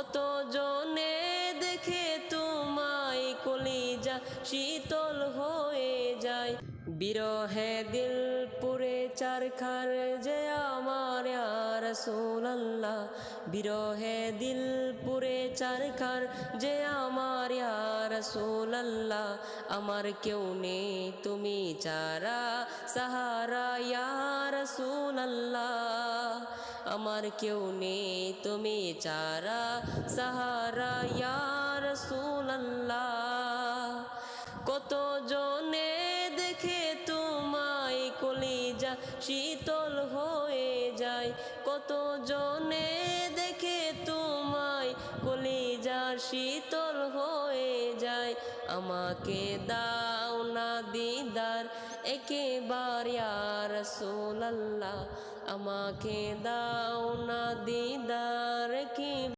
কত জনে দেখে তোমায় কলিজা শীতল হয়ে যায়। বিরহে দিল পুরে চারখার যে আমার রসুল্লাহ বিরহে দিল পুরে চারখার যে আমার রসুল্লাহ আমার কেউ নেই তুমি চারা সাহারা রসুল্লাহ আমার কেউ নেই তুমি চারা সাহারা রসুল্লাহ কত জনে দেখে তোমায় কলিজা শীতল হয়ে যায়। কত জনে দেখে তোমায় কলিজা শীতল হয়ে যায়। আমাকে দাও না দিদার একেবার রসুল্লাহ আমাকে দাও না দিদার কি